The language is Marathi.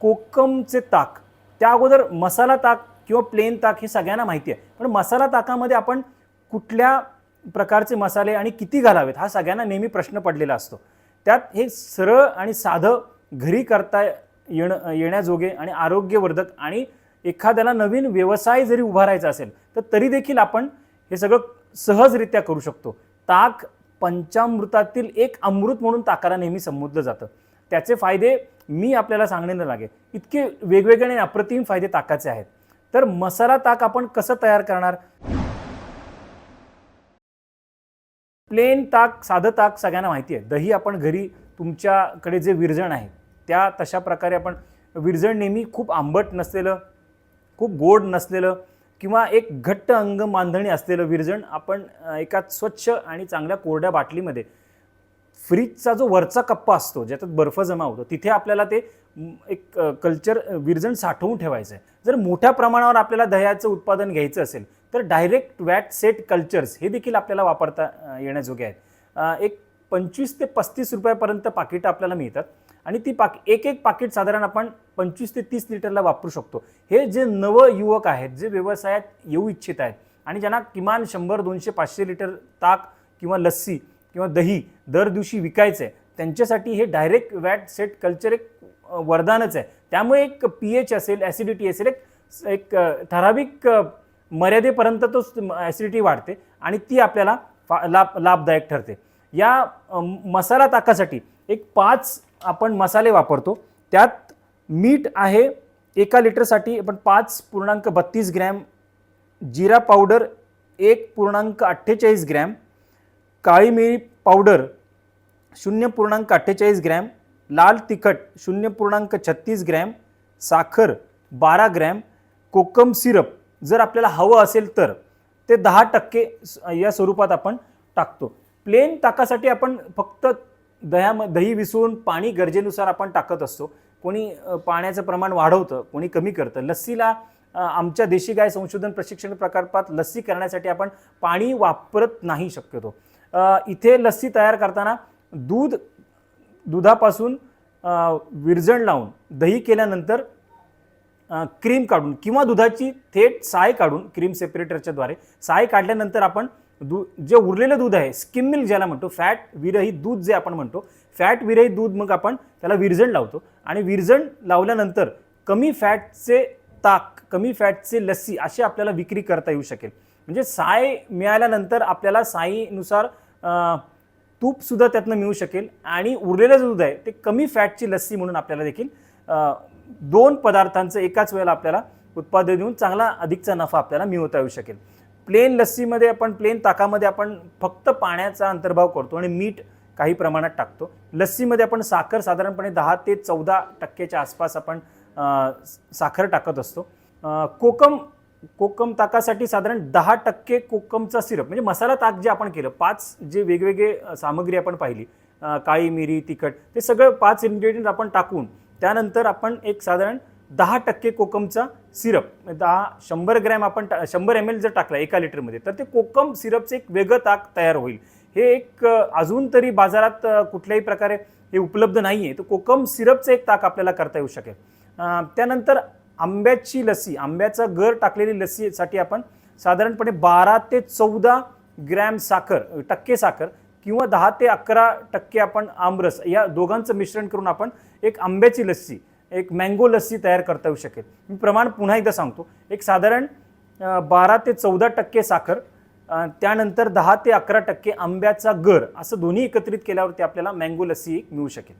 कोकमचे ताक. त्या अगोदर मसाला ताक किंवा प्लेन ताक हे सगळ्यांना माहिती आहे. पण मसाला ताकामध्ये आपण कुठल्या प्रकारचे मसाले आणि किती घालावेत हा सगळ्यांना नेहमी प्रश्न पडलेला असतो. त्यात हे सरळ आणि साधं घरी करता येणं येण्याजोगे आणि आरोग्यवर्धक आणि एखाद्याला नवीन व्यवसाय जरी उभारायचा असेल तर तरी देखील आपण हे सगळं सहजरित्या करू शकतो. ताक पंचामृतातील एक अमृत म्हणून ताकाला नेहमी संबोधलं जातं. त्याचे फायदे मी आपल्याला सांगणे न लागे. इतके वेगवेगळे आणि अप्रतिम फायदे ताकाचे आहेत. तर मसाला ताक आपण कसं तयार करणार? प्लेन ताक साधं ताक सगळ्यांना माहिती आहे. दही आपण घरी तुमच्याकडे जे विरजण आहे त्या तशा प्रकारे आपण विरजण नेहमी खूप आंबट नसलेलं खूप गोड नसलेलं किंवा एक घट्ट अंग मांधणी असलेलं विरजण आपण एका स्वच्छ आणि चांगल्या कोरड्या बाटलीमध्ये फ्रीजचा जो वरचा कप्पा असतो ज्याच्यात बर्फ जमा होतो तिथे आपल्याला ते एक कल्चर विरजण साठवून ठेवायचं आहे जर मोठ्या प्रमाणावर आपल्याला दह्याचं उत्पादन घ्यायचं असेल तर डायरेक्ट वॅट सेट कल्चर्स हे देखील आपल्याला वापरता येण्याजोगे आहेत. एक पंचवीस ते पस्तीस रुपयापर्यंत पाकिटं आपल्याला मिळतात आणि ती पाक एक एक पाकिट साधारण आपण पंचवीस ते तीस लिटरला वापरू शकतो. हे जे नवयुवक आहेत जे व्यवसायात येऊ इच्छित आहेत आणि ज्यांना किमान शंभर दोनशे पाचशे लिटर ताक किंवा लस्सी किंवा दही दर दिवशी विकायचं आहे त्यांच्यासाठी हे डायरेक्ट वॅट सेट कल्चर एक वरदानच आहे. त्यामुळे एक पी एच असेल ॲसिडिटी असेल एक एक ठराविक मर्यादेपर्यंत तो ॲसिडिटी वाढते आणि ती आपल्याला फा लाभ लाभदायक ठरते. या मसाला ताकासाठी एक पाच आपण मसाले वापरतो. त्यात मीठ आहे एका लिटरसाठी आपण पाच पूर्णांक बत्तीस ग्रॅम जिरा पावडर एक पूर्णांक अठ्ठेचाळीस ग्रॅम काळी मिरी पावडर शून्य पूर्णांक अठ्ठेचाळीस ग्रॅम लाल तिखट शून्य पूर्णांक छत्तीस ग्रॅम साखर बारा ग्रॅम कोकम सिरप जर आपल्याला हवं असेल तर ते दहा टक्के या स्वरूपात आपण टाकतो. प्लेन ताकासाठी आपण फक्त दह्याम दही विसळून पाणी गरजेनुसार आपण टाकत असतो. कोणी पाण्याचं प्रमाण वाढवतं कोणी कमी करतं. लस्सीला आमच्या देशी गाय संशोधन प्रशिक्षण प्रकल्पात लस्सी करण्यासाठी आपण पाणी वापरत नाही शक्यतो. इथे लस्सी तयार करताना दूध दुधापासून विरजण लावून दही केल्यानंतर क्रीम काढून किंवा दुधाची थेट साय काढून क्रीम सेपरेटरच्याद्वारे साय काढल्यानंतर आपण दू जे उरलेलं दूध आहे स्किम मिल्क ज्याला म्हणतो फॅट विरहित दूध जे आपण म्हणतो फॅट विरहित दूध मग आपण त्याला विरजण लावतो. आणि विरजण लावल्यानंतर कमी फॅटचे ताक कमी फॅटचे लस्सी अशी आपल्याला विक्री करता येऊ शकेल. म्हणजे साय मिळाल्यानंतर आपल्याला साईनुसार तूपसुद्धा त्यातनं मिळू शकेल आणि उरलेलं जे दूध आहे ते कमी फॅटची लस्सी म्हणून आपल्याला देखील दोन पदार्थांचं एकाच वेळेला आपल्याला उत्पादन देऊन चांगला अधिकचा नफा आपल्याला मिळवता येऊ शकेल. प्लेन लस्सीमध्ये आपण प्लेन ताकामध्ये आपण फक्त पाण्याचा अंतर्भाव करतो आणि मीठ काही प्रमाणात टाकतो. लस्सीमध्ये आपण साखर साधारणपणे दहा ते चौदा टक्क्याच्या आसपास आपण साखर टाकत असतो. कोकम कोकम ताकासाठी साधारण दहा टक्के कोकमचा सिरप म्हणजे मसाला ताक जे आपण केलं पाच जे वेगवेगळे सामग्री आपण पाहिली काळी मिरी तिखट ते सगळं पाच इन्ग्रेडियंट आपण टाकून त्यानंतर आपण एक साधारण दहा टक्के कोकमचा सिरप दहा शंभर ग्रॅम आपण टा शंभर एम एल जर टाकला एका लिटरमध्ये तर ते कोकम सिरपचं एक वेगळं ताक तयार होईल. हे एक अजून तरी बाजारात कुठल्याही प्रकारे हे उपलब्ध नाही आहे तर कोकम सिरपचं एक ताक आपल्याला करता येऊ शकेल. त्यानंतर आंब्याची लस्सी आंब्याचा गर टाकलेली लस्सीसाठी आपण साधारणपणे बारा ते चौदा ग्रॅम साखर टक्के साखर किंवा दहा ते अकरा टक्के आपण आमरस या दोघांचं मिश्रण करून आपण एक आंब्याची लस्सी एक मँगो लस्सी तयार करता येऊ शकेल. मी प्रमाण पुन्हा एकदा सांगतो. एक साधारण बारा ते चौदा टक्के साखर त्यानंतर दहा ते अकरा टक्के आंब्याचा गर असं दोन्ही एकत्रित केल्यावरती आपल्याला मँगो लस्सी एक मिळू शकेल.